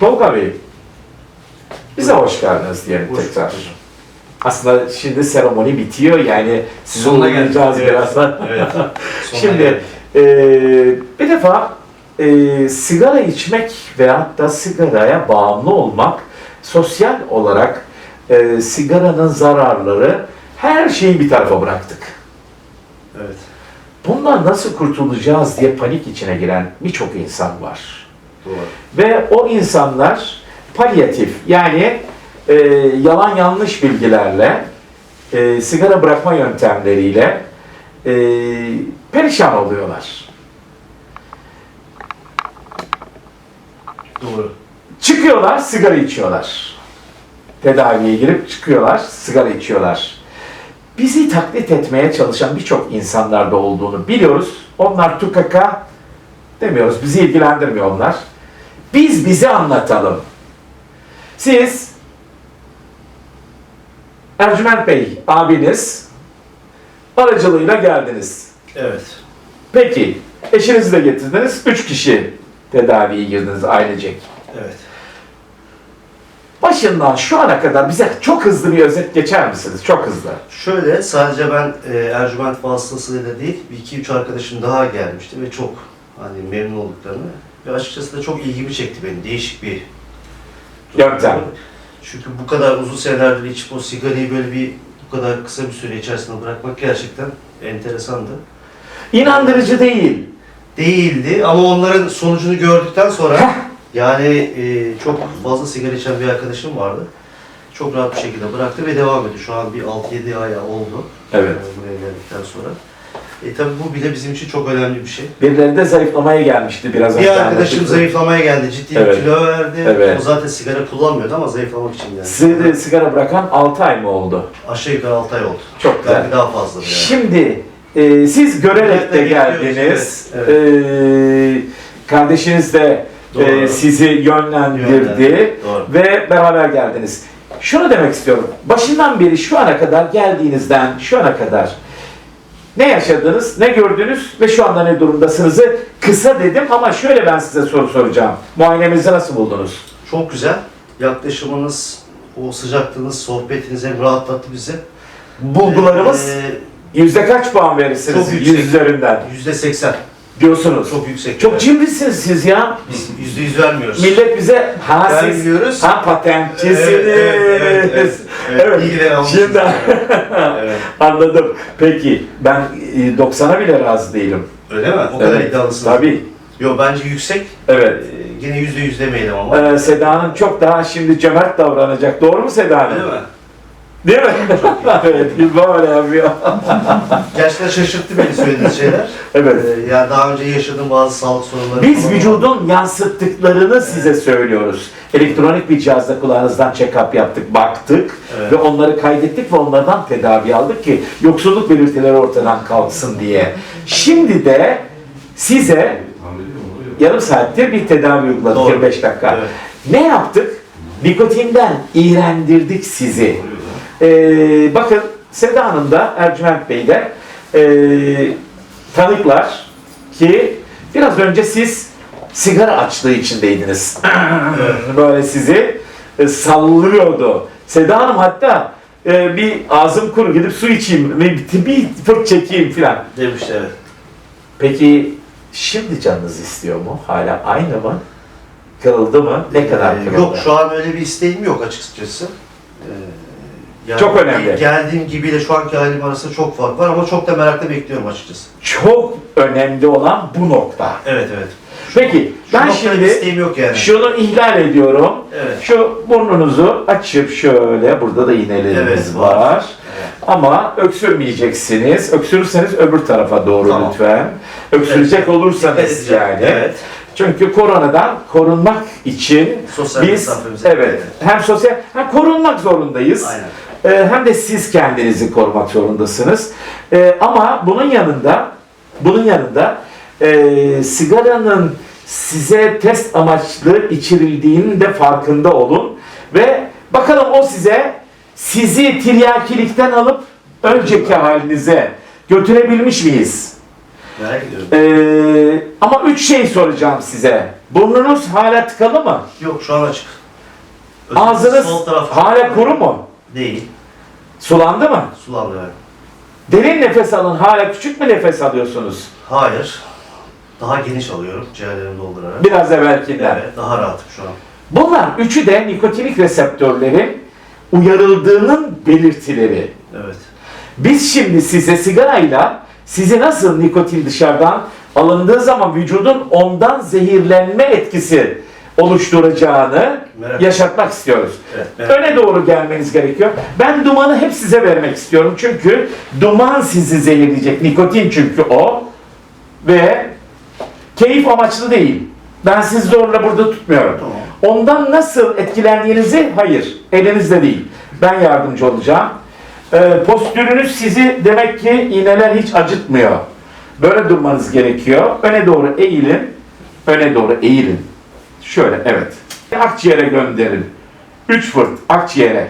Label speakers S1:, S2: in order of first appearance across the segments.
S1: Tolga Bey, bize hoş geldiniz diyelim
S2: Hoş
S1: tekrar.
S2: bulduk.
S1: Aslında şimdi seremoni bitiyor yani sizi uğurlayacağız
S2: evet.
S1: birazdan.
S2: Evet.
S1: Şimdi e, bir defa e, sigara içmek veyahut da sigaraya bağımlı olmak sosyal olarak e, sigaranın zararları her şeyi bir tarafa bıraktık.
S2: Evet.
S1: Bundan nasıl kurtulacağız diye panik içine giren birçok insan var.
S2: Doğru.
S1: Ve o insanlar palyatif yani e, yalan yanlış bilgilerle, e, sigara bırakma yöntemleriyle e, perişan oluyorlar.
S2: Doğru.
S1: Çıkıyorlar, sigara içiyorlar. Tedaviye girip çıkıyorlar, sigara içiyorlar. Bizi taklit etmeye çalışan birçok insanlarda olduğunu biliyoruz. Onlar tukaka demiyoruz, bizi ilgilendirmiyor onlar. Biz bizi anlatalım. Siz Ercüment Bey abiniz aracılığıyla geldiniz.
S2: Evet.
S1: Peki eşinizi de getirdiniz. Üç kişi tedaviye girdiniz ailecek.
S2: Evet.
S1: Başından şu ana kadar bize çok hızlı bir özet geçer misiniz? Çok hızlı.
S2: Şöyle sadece ben e, Ercüment vasıtasıyla değil bir iki üç arkadaşım daha gelmişti ve çok hani memnun olduklarını ve açıkçası da çok ilgimi çekti benim. Değişik bir
S1: Yöntem.
S2: Çünkü bu kadar uzun senelerdir içip o sigarayı böyle bir bu kadar kısa bir süre içerisinde bırakmak gerçekten enteresandı.
S1: İnandırıcı değil.
S2: Değildi ama onların sonucunu gördükten
S1: Heh.
S2: sonra yani e, çok fazla sigara içen bir arkadaşım vardı. Çok rahat bir şekilde bıraktı ve devam ediyor. Şu an bir 6-7 ay oldu.
S1: Evet.
S2: e, Buraya geldikten sonra. E tabi bu bile bizim için çok önemli bir şey.
S1: Birileri de zayıflamaya gelmişti biraz önce.
S2: Bir arkadaşım zayıflamaya geldi. Ciddi
S1: Evet.
S2: bir kilo verdi.
S1: Evet.
S2: O zaten sigara kullanmıyordu ama zayıflamak için geldi.
S1: Size de sigara bırakan 6 ay mı oldu?
S2: Aşağı yukarı 6 ay oldu.
S1: Çok güzel.
S2: Belki daha fazla yani.
S1: Şimdi e, siz görerek de
S2: Evet,
S1: geldiniz.
S2: evet,
S1: E, kardeşiniz de e,
S2: Doğru.
S1: sizi yönlendirdi
S2: Yönlendirdi, doğru.
S1: ve beraber geldiniz. Şunu demek istiyorum. Başından beri şu ana kadar geldiğinizden şu ana kadar ne yaşadınız, ne gördünüz ve şu anda ne durumdasınızı kısa dedim ama şöyle ben size soru soracağım. Muayenemizi nasıl buldunuz?
S2: Çok güzel. Yaklaşımınız, o sıcaklığınız, sohbetiniz hem rahatlattı bizi.
S1: Bulgularımız
S2: Ee,
S1: yüzde kaç puan verirsiniz
S2: yüksek.
S1: yüz üzerinden
S2: Yüzde seksen.
S1: Diyorsunuz.
S2: Çok yüksek.
S1: Çok
S2: Evet.
S1: cimrisiniz siz ya.
S2: Biz yüzde yüz vermiyoruz.
S1: Millet bize ha siz
S2: Vermiyoruz.
S1: ha patentçisiniz.
S2: Evet, evet, evet, evet. Evet,
S1: Evet.
S2: almışız.
S1: Şimdi
S2: Evet.
S1: anladım. Peki ben e, 90'a bile razı değilim.
S2: Öyle mi? O kadar
S1: Evet,
S2: iddialısınız.
S1: Tabii.
S2: Yo bence yüksek.
S1: Evet.
S2: Ee, Yine yüzde yüz demeyelim ama.
S1: Ee, Seda Hanım çok daha şimdi cömert davranacak. Doğru mu Seda Hanım?
S2: Öyle mi?
S1: Değil mi? evet, biz böyle yapıyor.
S2: Gerçekten şaşırttı beni söylediğiniz şeyler.
S1: Evet.
S2: Ee, yani daha önce yaşadığım bazı sağlık sorunları
S1: Biz
S2: falan
S1: vücudun yansıttıklarını size söylüyoruz. Elektronik bir cihazla kulağınızdan check-up yaptık, baktık
S2: Evet.
S1: ve onları kaydettik ve onlardan tedavi aldık ki yoksulluk belirtileri ortadan kalksın diye. Şimdi de size yarım saattir bir tedavi uyguladık,
S2: Doğru.
S1: 25 dakika.
S2: Evet.
S1: Ne yaptık? Nikotinden iğrendirdik sizi. Ee, bakın Seda Hanım da Ercüment Bey de ee, tanıklar ki biraz önce siz sigara açlığı içindeydiniz. Böyle sizi e, sallıyordu. Seda Hanım hatta e, bir ağzım kuru gidip su içeyim, bir, bir fırt çekeyim filan.
S2: Demişti evet.
S1: Peki şimdi canınız istiyor mu? Hala aynı mı? Kırıldı mı? Ne kadar
S2: Ee,
S1: kırıldı?
S2: Yok şu an öyle bir isteğim yok açıkçası. Ee, yani
S1: Çok önemli.
S2: Geldiğim gibiyle şu anki halim arasında çok fark var ama çok da merakla bekliyorum açıkçası.
S1: Çok önemli olan bu nokta.
S2: Evet evet.
S1: Peki
S2: Şu
S1: ben şimdi
S2: yok yani.
S1: şunu ihlal ediyorum.
S2: Evet.
S1: Şu burnunuzu açıp şöyle, burada da iğnelerimiz
S2: Evet,
S1: var.
S2: var.
S1: Ama öksürmeyeceksiniz. Öksürürseniz öbür tarafa doğru
S2: Tamam.
S1: lütfen. Öksürecek
S2: Evet.
S1: Olursanız yani.
S2: Evet.
S1: Çünkü koronadan korunmak için
S2: Sosyal
S1: biz
S2: mesafemizi-
S1: evet hem sosyal hem korunmak zorundayız.
S2: Aynen.
S1: Ee, hem de siz kendinizi korumak zorundasınız. Ee, ama bunun yanında bunun yanında e, sigaranın size test amaçlı içirildiğinin de farkında olun ve bakalım o size sizi tiryakilikten alıp önceki halinize götürebilmiş miyiz? Ee, ama üç şey soracağım size. Burnunuz hala tıkalı mı?
S2: Yok şu an açık. Özellikle
S1: Ağzınız hala kuru mu?
S2: Değil.
S1: Sulandı mı?
S2: Sulandı yani.
S1: Derin nefes alın. Hala küçük mü nefes alıyorsunuz?
S2: Hayır. Daha geniş alıyorum ciğerlerimi doldurarak.
S1: Biraz evvelkinden.
S2: Evet, daha rahatım şu an.
S1: Bunlar üçü de nikotinik reseptörlerin uyarıldığının belirtileri.
S2: Evet.
S1: Biz şimdi size sigarayla sizi nasıl nikotin dışarıdan alındığı zaman vücudun ondan zehirlenme etkisi oluşturacağını
S2: Merak-
S1: yaşatmak istiyoruz.
S2: Evet, merak-
S1: Öne doğru gelmeniz gerekiyor. Ben dumanı hep size vermek istiyorum. Çünkü duman sizi zehirleyecek. Nikotin çünkü o. Ve keyif amaçlı değil. Ben sizi zorla burada tutmuyorum.
S2: Tamam.
S1: Ondan nasıl etkilendiğinizi hayır, elinizde değil. Ben yardımcı olacağım. Ee, postürünüz sizi demek ki iğneler hiç acıtmıyor. Böyle durmanız gerekiyor. Öne doğru eğilin. Öne doğru eğilin. Şöyle evet. Akciğere gönderin. Üç fırt akciğere.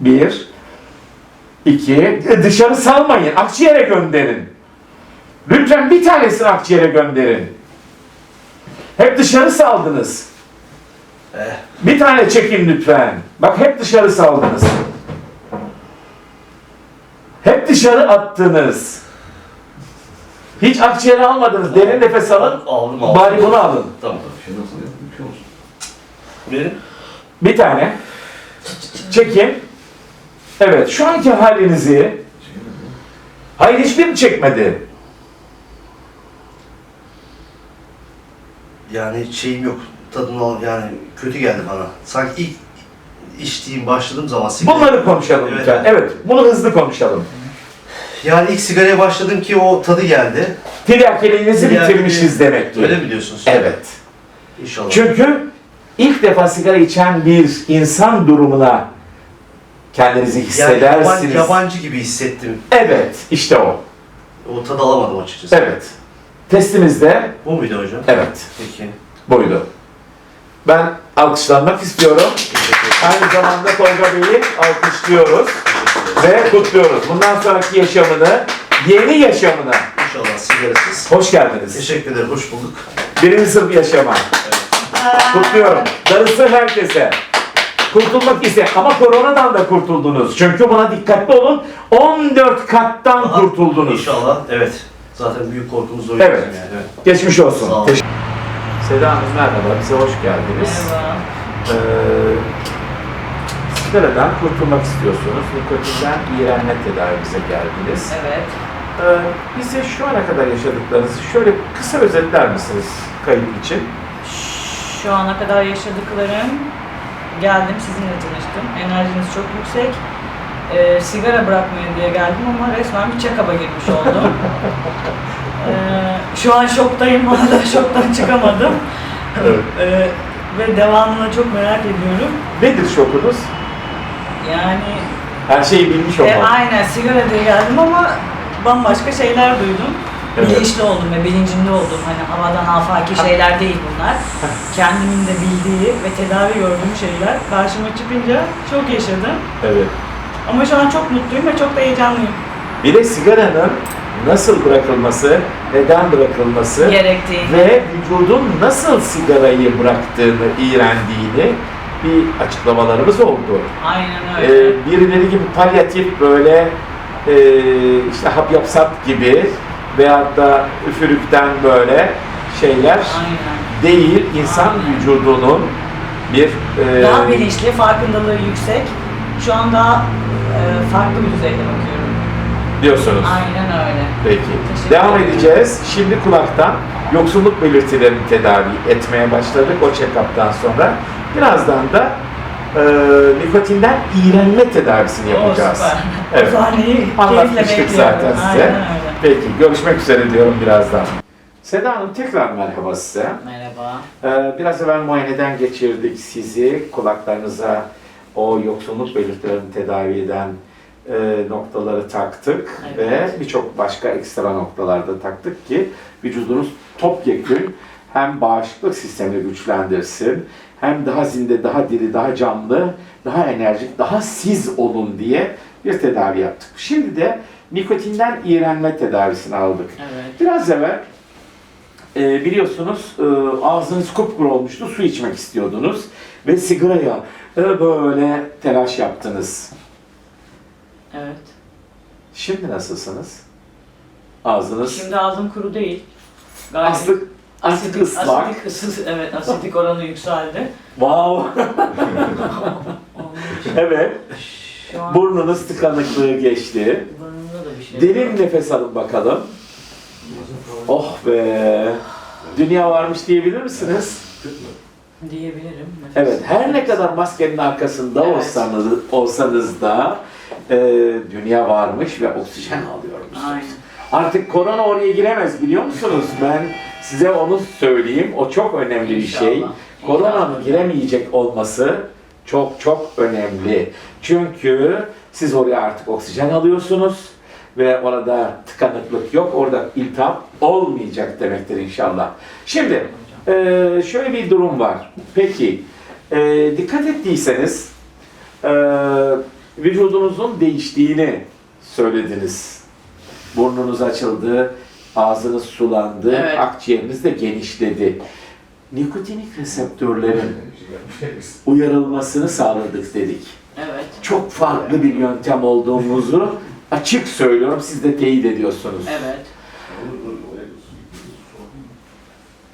S1: Bir, iki, E, dışarı salmayın. Akciğere gönderin. Lütfen bir tanesini akciğere gönderin. Hep dışarı saldınız.
S2: Eh,
S1: Bir tane çekin lütfen. Bak hep dışarı saldınız. Hep dışarı attınız. Hiç akciğere almadınız. Derin nefes alın.
S2: aldım aldım.
S1: Bari bunu alın.
S2: Tamam.
S3: Şey nasıl ya? Bir şey olsun.
S2: Verin.
S1: Bir tane. Çekin. Evet. Şu anki halinizi Hayır hiçbirini çekmedi.
S2: Yani şeyim yok. Tadını al yani kötü geldi bana. Sanki ilk içtiğim başladığım zaman sigara.
S1: Bunları konuşalım
S2: Evet.
S1: lütfen. Evet. Bunu hızlı konuşalım.
S2: Yani ilk sigaraya başladım ki o tadı geldi.
S1: Tiryakiliğinizi
S2: Tiryakiliği-
S1: bitirmişiz demek ki.
S2: Öyle mi diyorsunuz?
S1: Evet.
S2: İnşallah.
S1: Çünkü ilk defa sigara içen bir insan durumuna kendinizi
S2: yani
S1: hissedersiniz.
S2: yabancı, yabancı gibi hissettim.
S1: Evet, işte o.
S2: O tadı alamadım açıkçası.
S1: Evet. Testimizde
S2: Bu muydu hocam?
S1: evet,
S2: Peki.
S1: buydu. Ben alkışlanmak istiyorum. Aynı zamanda Tolga Bey'i alkışlıyoruz ve kutluyoruz. Bundan sonraki yaşamını, yeni yaşamına
S2: İnşallah sigarasız.
S1: hoş geldiniz.
S2: Teşekkür ederim. Hoş bulduk.
S1: Birinci sınıf yaşama. Kutluyorum. Darısı herkese. Kurtulmak isteyen ama koronadan da kurtuldunuz. Çünkü buna dikkatli olun. 14 kattan
S2: Aha,
S1: kurtuldunuz.
S2: İnşallah. Evet. Zaten büyük korkumuz oydu.
S1: Evet.
S2: Yani. evet.
S1: Geçmiş olsun.
S2: Sağ olun.
S1: Teşekkür- Seda Hanım merhaba. Bize hoş geldiniz.
S4: Merhaba.
S1: Ee, sigaradan kurtulmak istiyorsunuz. Nikotinden iğrenme tedavimize geldiniz.
S4: Evet.
S1: Ee, bize şu ana kadar yaşadıklarınızı şöyle kısa özetler misiniz kayıt için?
S4: Şu ana kadar yaşadıklarım geldim sizinle tanıştım. Enerjiniz çok yüksek. Ee, sigara bırakmayın diye geldim ama resmen bir check-up'a girmiş oldum. Ee, şu an şoktayım hala şoktan çıkamadım.
S1: Evet.
S4: Ee, ve devamını çok merak ediyorum.
S1: Nedir şokunuz?
S4: Yani
S1: Her şeyi bilmiş
S4: e,
S1: olmak.
S4: aynen sigara diye geldim ama bambaşka şeyler duydum.
S1: Evet.
S4: Bilinçli oldum ve bilincinde oldum. Hani havadan afaki şeyler değil bunlar. Kendimin de bildiği ve tedavi gördüğüm şeyler karşıma çıkınca çok yaşadım.
S1: Evet.
S4: Ama şu an çok mutluyum ve çok da heyecanlıyım.
S1: Bir de sigaranın nasıl bırakılması, neden bırakılması
S4: Gerektiği.
S1: ve vücudun nasıl sigarayı bıraktığını, iğrendiğini bir açıklamalarımız oldu.
S4: Aynen
S1: Ee,
S4: öyle.
S1: birileri gibi palyatif böyle e, işte hap yapsat gibi veyahut da üfürükten böyle şeyler
S4: Aynen.
S1: değil. İnsan
S4: Aynen.
S1: vücudunun bir e,
S4: Daha bilinçli, farkındalığı yüksek. Şu an daha e, farklı bir düzeyde bakıyorum.
S1: diyorsunuz.
S4: Aynen öyle.
S1: Peki.
S4: Teşekkür
S1: Devam
S4: ederim.
S1: edeceğiz. Şimdi kulaktan yoksulluk belirtilerini tedavi etmeye başladık o check-up'tan sonra. Birazdan da e, nikotinden iğrenme tedavisini yapacağız.
S4: O süper.
S1: Evet.
S4: O sahneyi
S1: Anlatmıştık zaten size.
S4: Aynen öyle.
S1: Peki, görüşmek üzere diyorum birazdan. Seda Hanım tekrar merhaba size.
S4: Merhaba.
S1: Ee, biraz evvel muayeneden geçirdik sizi. Kulaklarınıza o yoksunluk belirtilerini tedavi eden e, noktaları taktık
S4: Evet.
S1: ve birçok başka ekstra noktalarda taktık ki vücudunuz topyekün hem bağışıklık sistemini güçlendirsin hem daha zinde, daha diri, daha canlı, daha enerjik, daha siz olun diye bir tedavi yaptık. Şimdi de nikotinden iğrenme tedavisini aldık.
S4: Evet.
S1: Biraz evvel e, biliyorsunuz e, ağzınız kupkuru olmuştu, su içmek istiyordunuz ve sigaraya e, böyle telaş yaptınız.
S4: Evet.
S1: Şimdi nasılsınız? Ağzınız
S4: Şimdi ağzım kuru değil. Gayet
S1: aslık, aslık ıslak.
S4: Asidik, ısı- evet, asidik oranı yükseldi.
S1: Wow. Evet.
S4: şu an
S1: Burnunuz tıkanıklığı geçti.
S4: bir şey
S1: Derin nefes alın bakalım. Oh be. Dünya varmış diyebilir misiniz?
S4: diyebilirim.
S1: Evet, her ne kadar maskenin arkasında
S4: Evet.
S1: olsanız, olsanız da e, dünya varmış ve oksijen alıyormuşsunuz.
S4: Aynen.
S1: Artık korona oraya giremez biliyor musunuz? Ben size onu söyleyeyim. O çok önemli bir şey.
S4: İnşallah.
S1: Koronanın
S4: İnşallah.
S1: giremeyecek olması çok çok önemli. Çünkü siz oraya artık oksijen alıyorsunuz ve orada tıkanıklık yok. Orada iltihap olmayacak demektir inşallah. Şimdi e, şöyle bir durum var. Peki e, dikkat ettiyseniz e, vücudunuzun değiştiğini söylediniz. Burnunuz açıldı, ağzınız sulandı,
S4: Evet.
S1: akciğeriniz de genişledi. Nikotinik reseptörlerin uyarılmasını sağladık dedik.
S4: Evet.
S1: Çok farklı bir yöntem olduğumuzu açık söylüyorum, siz de teyit ediyorsunuz.
S4: Evet.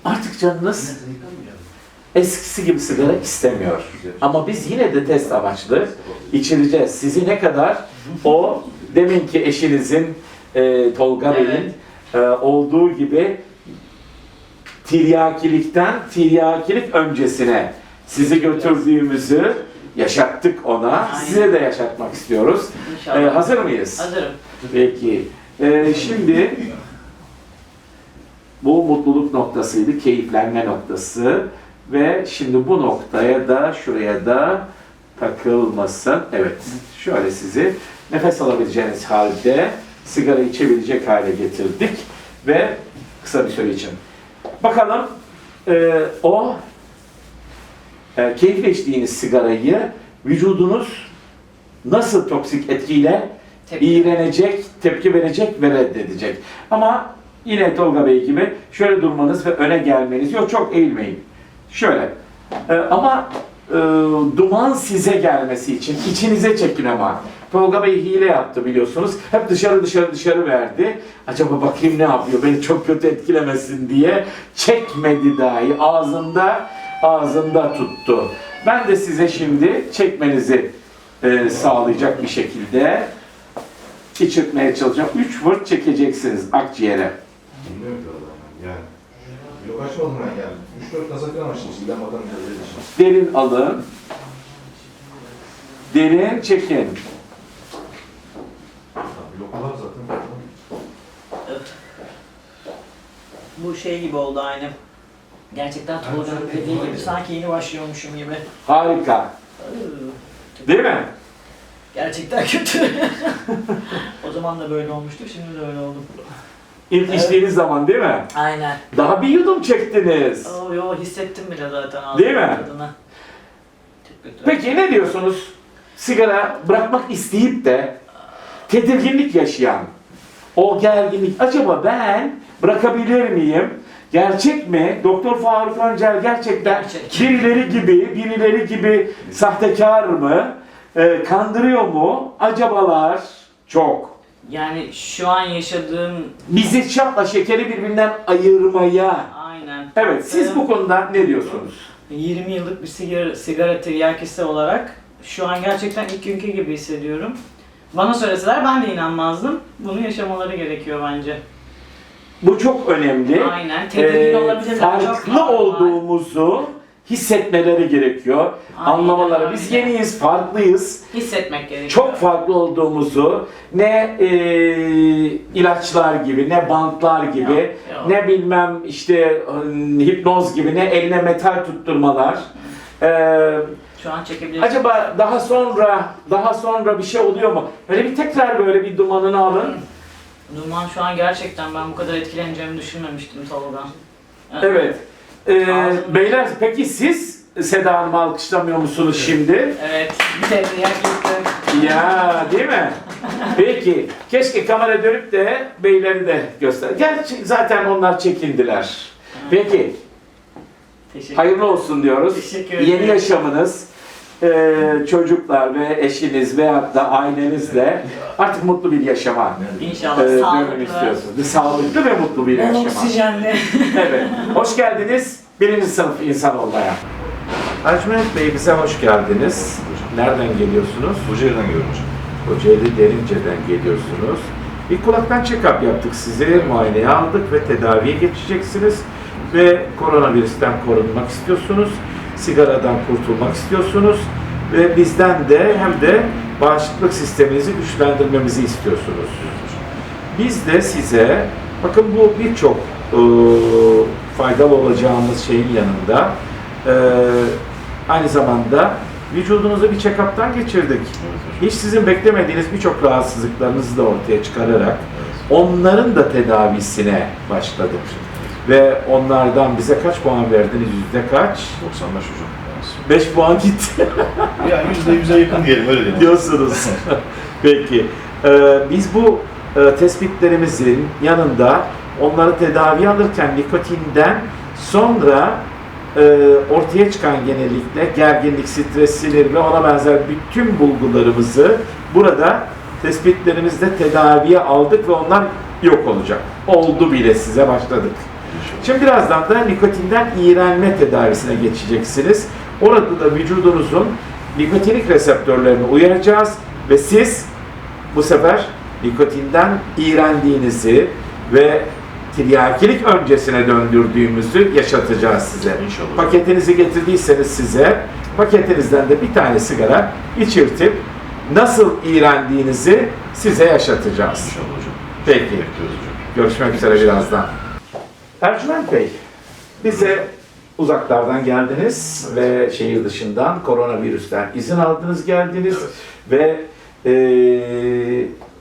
S1: Artık canınız eskisi gibi sigara istemiyor. Ama biz yine de test amaçlı içireceğiz. Sizi ne kadar o deminki eşinizin e, Tolga. Bey'in e, olduğu gibi tiryakilikten tiryakilik öncesine sizi götürdüğümüzü yaşattık ona.
S4: Aynen.
S1: Size de yaşatmak istiyoruz.
S4: İnşallah.
S1: hazır mıyız?
S4: Hazırım.
S1: Peki. E, şimdi bu mutluluk noktasıydı, keyiflenme noktası ve şimdi bu noktaya da şuraya da takılmasın. Evet, şöyle sizi nefes alabileceğiniz halde sigara içebilecek hale getirdik ve kısa bir süre için. Bakalım e, o e, keyifle içtiğiniz sigarayı vücudunuz nasıl toksik etkiyle
S4: Tepki.
S1: iğrenecek, tepki verecek ve reddedecek. Ama yine Tolga Bey gibi şöyle durmanız ve öne gelmeniz yok çok eğilmeyin. Şöyle. Ee, ama e, duman size gelmesi için içinize çekin ama. Tolga Bey hile yaptı biliyorsunuz. Hep dışarı dışarı dışarı verdi. Acaba bakayım ne yapıyor beni çok kötü etkilemesin diye çekmedi dahi. Ağzında ağzında tuttu. Ben de size şimdi çekmenizi e, sağlayacak bir şekilde içirtmeye çalışacağım. Üç vırt çekeceksiniz akciğere.
S3: Bilmiyorum ki adam yani. Yok açmadım ben yani. 3-4 kasa falan açtım. Sizden bakamayacağız öyle için.
S1: Derin alın. Derin çekin.
S4: Bu şey gibi oldu aynı. Gerçekten Tolga'nın dediği gibi sanki yeni başlıyormuşum gibi.
S1: Harika.
S4: Iıı,
S1: Değil mi?
S4: Gerçekten kötü. o zaman da böyle olmuştu, şimdi de öyle oldum.
S1: İlk
S4: Evet.
S1: içtiğiniz zaman değil mi?
S4: Aynen.
S1: Daha bir yudum çektiniz.
S4: Oo, yo hissettim bile zaten ağzımın
S1: Değil mi?
S4: tadını.
S1: Peki ne diyorsunuz? Sigara bırakmak isteyip de tedirginlik yaşayan, o gerginlik, acaba ben bırakabilir miyim? Gerçek mi? Doktor Faruk Öncel gerçekten
S4: Gerçek.
S1: birileri gibi, birileri gibi sahtekar mı? Ee, kandırıyor mu? Acabalar çok.
S4: Yani şu an yaşadığım
S1: Bizi şapla şekeri birbirinden ayırmaya.
S4: aynen.
S1: Evet, siz bu konuda ne diyorsunuz?
S4: 20 yıllık bir sigara, sigara tiryakisi olarak şu an gerçekten ilk günkü gibi hissediyorum. Bana söyleseler ben de inanmazdım. Bunu yaşamaları gerekiyor bence.
S1: Bu çok önemli.
S4: Aynen. Tedirgin
S1: Ee,
S4: olabilirler. çok
S1: farklı
S4: normal.
S1: olduğumuzu hissetmeleri gerekiyor.
S4: Aynen
S1: Anlamaları. Biz
S4: öyle.
S1: yeniyiz, farklıyız.
S4: Hissetmek gerekiyor.
S1: Çok farklı olduğumuzu ne e, ilaçlar gibi, ne bantlar gibi,
S4: Yok, yok.
S1: ne bilmem işte e, hipnoz gibi, ne eline metal tutturmalar. Ee,
S4: Şu an çekebiliriz.
S1: acaba daha sonra daha sonra bir şey oluyor mu? Böyle bir tekrar böyle bir dumanını alın.
S4: Duman şu an gerçekten ben bu kadar etkileneceğimi düşünmemiştim Tolga.
S1: Evet. Ee,
S4: Ağzım-
S1: beyler peki siz Seda Hanım'ı alkışlamıyor musunuz şimdi?
S4: Evet. Bir teryak ettim.
S1: Ya değil mi? Peki. Keşke kamera dönüp de beyleri de göster. Gerçi zaten onlar çekindiler. Peki,
S4: Teşekkür
S1: hayırlı olsun diyoruz.
S4: Teşekkür
S1: Yeni
S4: ederim.
S1: yaşamınız, e, çocuklar ve eşiniz veyahut da ailenizle artık mutlu bir yaşama
S4: İnşallah
S1: e, dönüm
S4: sağlıklı.
S1: istiyorsunuz. Bir sağlıklı ve mutlu bir yaşama.
S4: oksijenli.
S1: Evet. Hoş geldiniz birinci sınıf insan olmaya. Ercüment Bey bize hoş geldiniz. Nereden geliyorsunuz?
S3: Kocaeli'den geliyorum hocam.
S1: Kocaeli Derince'den geliyorsunuz. Bir kulaktan check-up yaptık sizi, muayeneye aldık ve tedaviye geçeceksiniz. Ve koronavirüsten korunmak istiyorsunuz, sigaradan kurtulmak istiyorsunuz ve bizden de hem de bağışıklık sisteminizi güçlendirmemizi istiyorsunuz. Biz de size, bakın bu birçok e, faydalı olacağımız şeyin yanında e, aynı zamanda vücudunuzu bir check-up'tan geçirdik. Hiç sizin beklemediğiniz birçok rahatsızlıklarınızı da ortaya çıkararak onların da tedavisine başladık. Ve onlardan bize kaç puan verdiniz? Yüzde kaç?
S3: 95 hocam.
S1: 5 puan gitti
S3: Yani yüzde yüze yakın diyelim öyle diyelim.
S1: diyorsunuz. Peki. Ee, biz bu e, tespitlerimizin yanında onları tedavi alırken nikotinden sonra e, ortaya çıkan genellikle gerginlik, stres, sinir ve ona benzer bütün bulgularımızı burada tespitlerimizde tedaviye aldık ve onlar yok olacak. Oldu bile size başladık. Şimdi birazdan da nikotinden iğrenme tedavisine geçeceksiniz. Orada da vücudunuzun nikotinik reseptörlerini uyaracağız ve siz bu sefer nikotinden iğrendiğinizi ve tiryakilik öncesine döndürdüğümüzü yaşatacağız size.
S3: İnşallah.
S1: Paketinizi getirdiyseniz size paketinizden de bir tane sigara içirtip nasıl iğrendiğinizi size yaşatacağız.
S3: İnşallah hocam.
S1: Peki.
S3: Bekliyoruz hocam.
S1: Görüşmek üzere birazdan. Ercüment Bey, bize uzaklardan geldiniz ve şehir dışından koronavirüsten izin aldınız geldiniz ve e,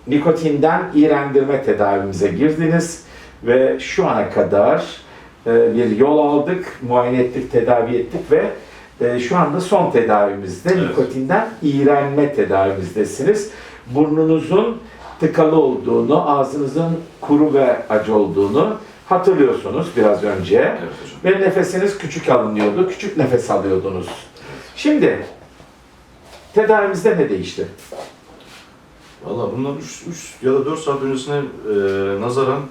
S1: nikotinden iğrendirme tedavimize girdiniz ve şu ana kadar e, bir yol aldık, muayene ettik, tedavi ettik ve e, şu anda son tedavimizde
S3: Evet.
S1: nikotinden iğrenme tedavimizdesiniz. Burnunuzun tıkalı olduğunu, ağzınızın kuru ve acı olduğunu hatırlıyorsunuz biraz önce.
S3: Evet.
S1: Ve nefesiniz küçük alınıyordu, küçük nefes alıyordunuz. Şimdi tedavimizde ne değişti?
S3: Valla bundan 3 ya da 4 saat öncesine e, nazaran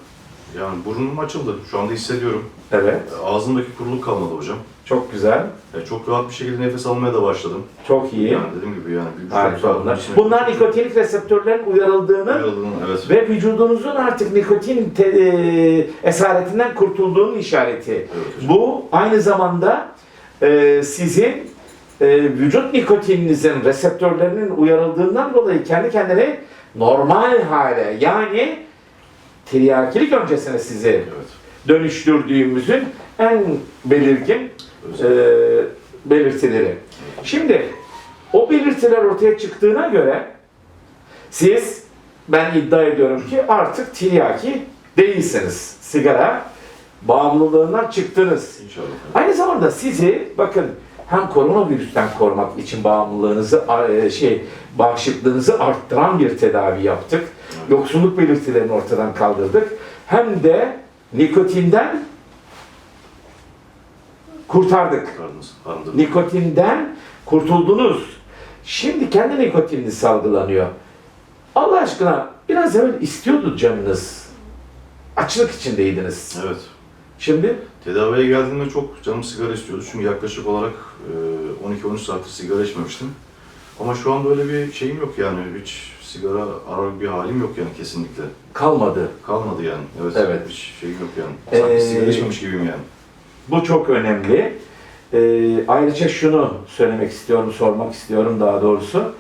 S3: yani burnum açıldı. Şu anda hissediyorum.
S1: Evet,
S3: Ağzımdaki kuruluk kalmadı hocam.
S1: çok güzel,
S3: E, çok rahat bir şekilde nefes almaya da başladım.
S1: çok iyi.
S3: Yani dediğim gibi yani. bir-
S1: Harika bunlar. Bunlar nikotinik reseptörlerin uyarıldığını
S3: Uyarıldığını, Evet.
S1: ve vücudunuzun artık nikotin te- e, esaretinden kurtulduğunun işareti.
S3: Hocam.
S1: Bu aynı zamanda e, sizin e, vücut nikotininizin reseptörlerinin uyarıldığından dolayı kendi kendine normal hale yani tiryakilik öncesine sizi
S3: Evet.
S1: dönüştürdüğümüzün en belirgin e, belirtileri. Şimdi o belirtiler ortaya çıktığına göre siz ben iddia ediyorum ki artık tiryaki değilsiniz. Sigara bağımlılığından çıktınız.
S3: İnşallah.
S1: Aynı zamanda sizi bakın hem koronavirüsten korumak için bağımlılığınızı e, şey bağışıklığınızı arttıran bir tedavi yaptık. Yoksunluk belirtilerini ortadan kaldırdık. Hem de nikotinden kurtardık. Nikotinden kurtuldunuz. Şimdi kendi nikotininiz salgılanıyor. Allah aşkına biraz evvel istiyordu canınız. Açlık içindeydiniz.
S3: Evet.
S1: Şimdi
S3: Tedaviye geldiğimde çok canım sigara istiyordu. Çünkü yaklaşık olarak e, 12-13 saattir sigara içmemiştim. Ama şu anda öyle bir şeyim yok yani. Hiç sigara arar bir halim yok yani kesinlikle.
S1: kalmadı.
S3: Kalmadı yani. Evet.
S1: Evet.
S3: Hiç şeyim yok yani. Sanki
S1: Ee,
S3: sigara içmemiş gibiyim yani.
S1: Bu çok önemli. Ee, ayrıca şunu söylemek istiyorum, sormak istiyorum daha doğrusu.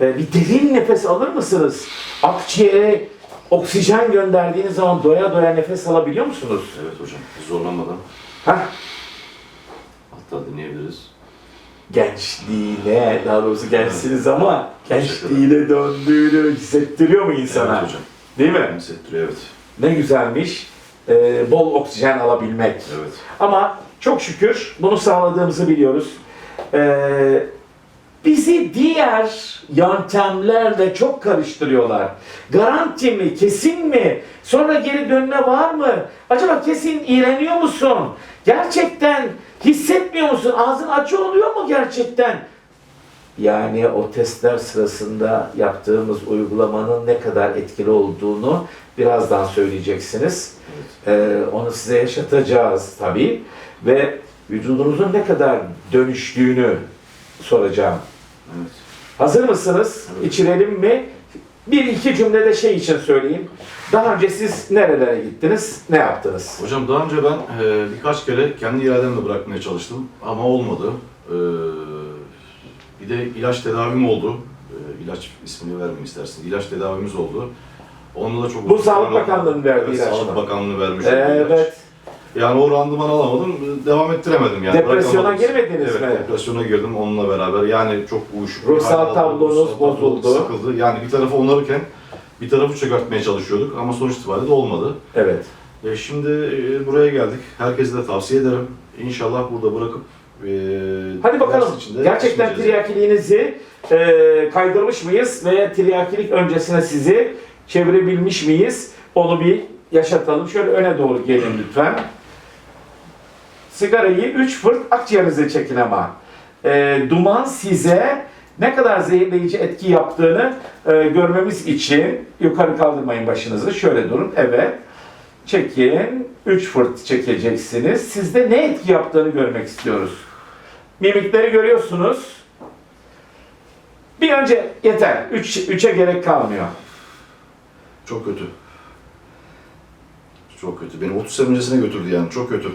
S1: Ee, bir derin nefes alır mısınız? Akciğere oksijen gönderdiğiniz zaman doya doya nefes alabiliyor musunuz?
S3: Evet hocam. Zorlanmadan
S1: Heh,
S3: hatta dinleyebiliriz.
S1: gençliğine, daha doğrusu gençsiniz ama gençliğine döndüğünü hissettiriyor mu insana?
S3: Evet hocam.
S1: Değil mi?
S3: Hissettiriyor evet.
S1: Ne güzelmiş. Ee, bol oksijen alabilmek.
S3: Evet.
S1: Ama çok şükür bunu sağladığımızı biliyoruz. Ee, bizi diğer yöntemlerle çok karıştırıyorlar. Garanti mi, kesin mi? Sonra geri dönme var mı? Acaba kesin iğreniyor musun? Gerçekten hissetmiyor musun? Ağzın acı oluyor mu gerçekten? Yani o testler sırasında yaptığımız uygulamanın ne kadar etkili olduğunu birazdan söyleyeceksiniz. Ee, onu size yaşatacağız tabii. Ve vücudunuzun ne kadar dönüştüğünü soracağım.
S3: Evet.
S1: Hazır mısınız?
S3: Evet.
S1: İçirelim mi? Bir iki cümlede şey için söyleyeyim. Daha önce siz nerelere gittiniz? Ne yaptınız?
S3: Hocam daha önce ben e, birkaç kere kendi irademle bırakmaya çalıştım ama olmadı. E, bir de ilaç tedavim oldu. E, ilaç ismini vermemi istersin. İlaç tedavimiz oldu. Onunla da çok...
S1: Bu Sağlık Bakanlığı'nın verdiği
S3: evet,
S1: ilaç?
S3: Sağlık Bakanlığı vermiş.
S1: Evet.
S3: Yani o randıman alamadım, devam ettiremedim yani.
S1: Depresyona
S3: bırakamadım.
S1: girmediniz
S3: evet,
S1: mi?
S3: depresyona girdim onunla beraber. Yani çok uyuşuk. bir
S1: Ruhsal
S3: hal aldım,
S1: tablonuz
S3: ruhsal tablom
S1: bozuldu.
S3: Sıkıldı. Yani bir tarafı onarırken bir tarafı çökertmeye çalışıyorduk ama sonuç itibariyle de olmadı.
S1: Evet.
S3: E, şimdi e, buraya geldik. Herkese de tavsiye ederim. İnşallah burada bırakıp e,
S1: Hadi bakalım.
S3: ders içinde
S1: Gerçekten
S3: geçmeyeceğiz.
S1: tiryakiliğinizi e, kaydırmış mıyız veya tiryakilik öncesine sizi çevirebilmiş miyiz? Onu bir yaşatalım. Şöyle öne doğru gelin lütfen. Sigarayı 3 fırt akciğerinize çekin ama. E, duman size ne kadar zehirleyici etki yaptığını e, görmemiz için yukarı kaldırmayın başınızı. Şöyle durun. Evet. Çekin. 3 fırt çekeceksiniz. Sizde ne etki yaptığını görmek istiyoruz. Mimikleri görüyorsunuz. Bir önce yeter. 3 üç, 3'e gerek kalmıyor.
S3: Çok kötü. Çok kötü. Beni 30 sene öncesine götürdü yani. Çok kötü.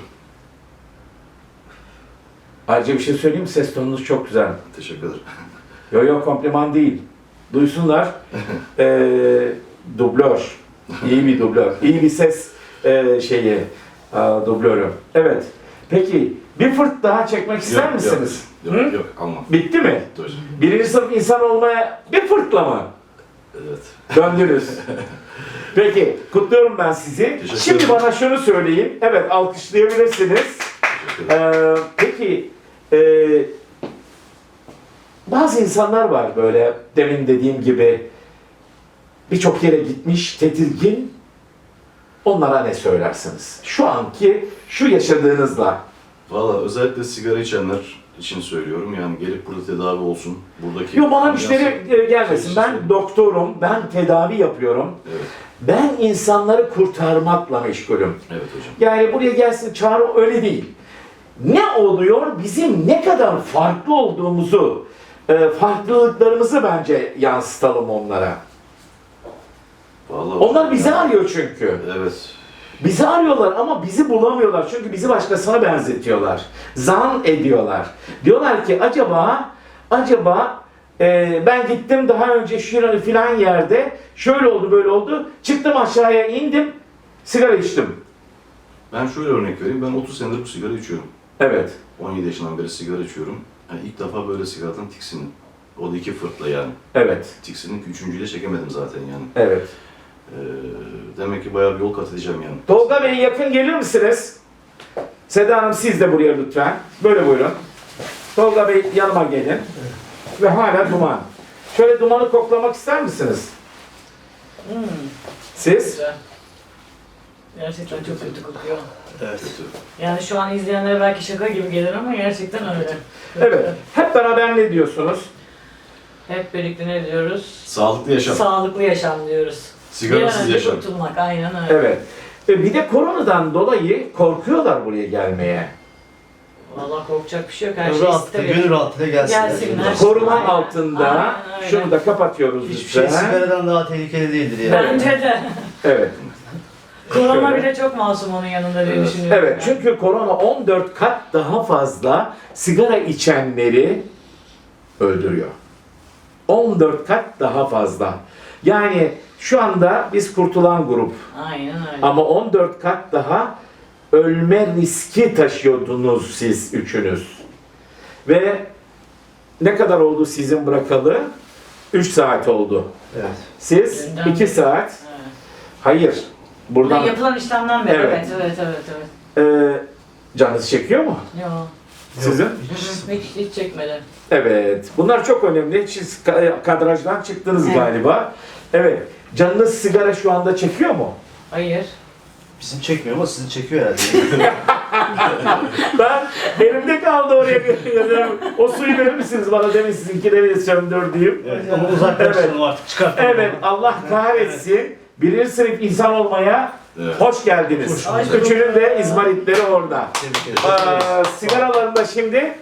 S1: Ayrıca bir şey söyleyeyim mi? Ses tonunuz çok güzel.
S3: Teşekkür ederim.
S1: Yo yo kompliman değil. Duysunlar. Ee, dublör. İyi bir dublör. İyi bir ses e, şeyi. a, dublörü. Evet. Peki bir fırt daha çekmek ister
S3: Yok,
S1: misiniz?
S3: Yok,
S1: Hı?
S3: yok, yok almam.
S1: Bitti mi?
S3: Bitti hocam.
S1: Birinci sınıf insan olmaya bir fırtla mı?
S3: Evet.
S1: Döndünüz. Peki, kutluyorum ben sizi. Şimdi bana şunu söyleyin. Evet, alkışlayabilirsiniz. Ee, peki, e, bazı insanlar var böyle, demin dediğim gibi, birçok yere gitmiş, tedirgin. Onlara ne söylersiniz? Şu anki, şu yaşadığınızla.
S3: Valla özellikle sigara içenler için söylüyorum. Yani gelip burada tedavi olsun. Buradaki
S1: Yok bana müşteri e, gelmesin. Ben doktorum, ben tedavi yapıyorum.
S3: Evet.
S1: Ben insanları kurtarmakla meşgulüm.
S3: Evet hocam.
S1: Yani buraya gelsin çağrı öyle değil. Ne oluyor? Bizim ne kadar farklı olduğumuzu, e, farklılıklarımızı bence yansıtalım onlara.
S3: Vallahi
S1: Onlar bizi
S3: ya.
S1: arıyor çünkü.
S3: Evet.
S1: Bizi arıyorlar ama bizi bulamıyorlar. Çünkü bizi başkasına benzetiyorlar. Zan ediyorlar. Diyorlar ki acaba, acaba e, ben gittim daha önce şuranın filan yerde şöyle oldu böyle oldu. Çıktım aşağıya indim sigara içtim.
S3: Ben şöyle örnek vereyim. Ben 30 senedir bu sigara içiyorum.
S1: Evet.
S3: 17 yaşından beri sigara içiyorum. Yani ilk defa böyle sigaradan tiksindim. O da iki fırtla yani.
S1: Evet.
S3: Tiksindim. Üçüncüyü de çekemedim zaten yani.
S1: Evet.
S3: Ee, demek ki bayağı bir yol kat edeceğim yani.
S1: Tolga Bey yakın gelir misiniz? Seda Hanım siz de buraya lütfen. Böyle buyurun. Tolga Bey yanıma gelin. Ve hala duman. Şöyle dumanı koklamak ister misiniz?
S4: Hmm,
S1: Siz?
S4: güzel. Gerçekten çok kötü kokuyor.
S2: Evet.
S4: Yani şu an izleyenlere belki şaka gibi gelir ama gerçekten öyle.
S1: Evet. Hep beraber ne diyorsunuz?
S4: Hep birlikte ne diyoruz?
S3: Sağlıklı yaşam.
S4: Sağlıklı yaşam diyoruz. Bir an
S3: Sigarasız
S4: önce
S3: yaşam.
S4: kurtulmak, aynen öyle.
S1: Evet. E, Bir de koronadan dolayı korkuyorlar buraya gelmeye.
S4: Vallahi korkacak bir şey yok. Her şey
S2: rahatlıkla, gönül rahatlığıyla gelsinler.
S4: Gelsinler.
S1: Koruma
S4: Aynen.
S1: altında
S4: Aynen öyle.
S1: şunu da kapatıyoruz
S2: Hiçbir şey
S1: lütfen.
S2: sigaradan daha tehlikeli değildir yani.
S4: Bence de.
S1: Evet.
S4: Korona bile çok masum onun yanında diye düşünüyorum.
S1: Evet
S4: ben.
S1: çünkü korona 14 kat daha fazla sigara içenleri öldürüyor. 14 kat daha fazla. Yani şu anda biz kurtulan grup
S4: Aynen öyle.
S1: ama 14 kat daha ölme riski taşıyordunuz siz üçünüz. Ve ne kadar oldu sizin bırakalı? 3 saat oldu.
S2: Evet.
S1: Siz
S4: Dünden
S1: 2
S4: beri.
S1: saat.
S4: Evet.
S1: Hayır. Buradan
S4: Ha, yapılan işlemden beri.
S1: Evet.
S4: Evet, evet, evet, evet.
S1: e, canınız çekiyor mu?
S4: Yok.
S1: Sizin?
S2: Hiç-
S4: Hiç, hiç çekmedi.
S1: Evet. Bunlar çok önemli. Siz ka- kadrajdan çıktınız
S4: Evet.
S1: galiba. Evet. Canınız sigara şu anda çekiyor mu?
S4: Hayır.
S2: Bizim çekmiyor ama sizi çekiyor herhalde.
S1: ben elimde kaldı oraya götürüyorum. O suyu verir misiniz bana demin sizinkileri söndürdüğüm.
S2: Evet, ama uzaklaştıralım artık çıkartalım.
S1: Evet Allah kahretsin. Birinci sınıf insan olmaya
S3: Evet.
S1: hoş geldiniz.
S4: Hoş bulduk.
S1: Üçünün de izmaritleri orada. Ee, sigaralarını da şimdi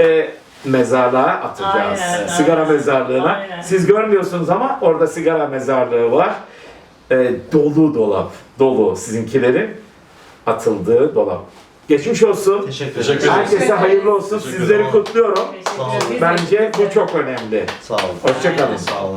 S1: e, mezarlığa atacağız.
S4: Aynen,
S1: sigara
S4: aynen.
S1: mezarlığına.
S4: Aynen.
S1: Siz görmüyorsunuz ama orada sigara mezarlığı var. E, dolu dolap. Dolu sizinkilerin atıldığı dolap. Geçmiş olsun.
S2: Teşekkür
S3: Teşekkür
S2: ederim.
S3: ederim.
S1: Herkese hayırlı olsun.
S3: Teşekkür
S1: Sizleri kutluyorum.
S4: Teşekkür
S2: Sağ olun.
S4: ederiz.
S1: Bence bu çok önemli.
S2: Sağ olun.
S1: Hoşçakalın.
S2: Sağ olun.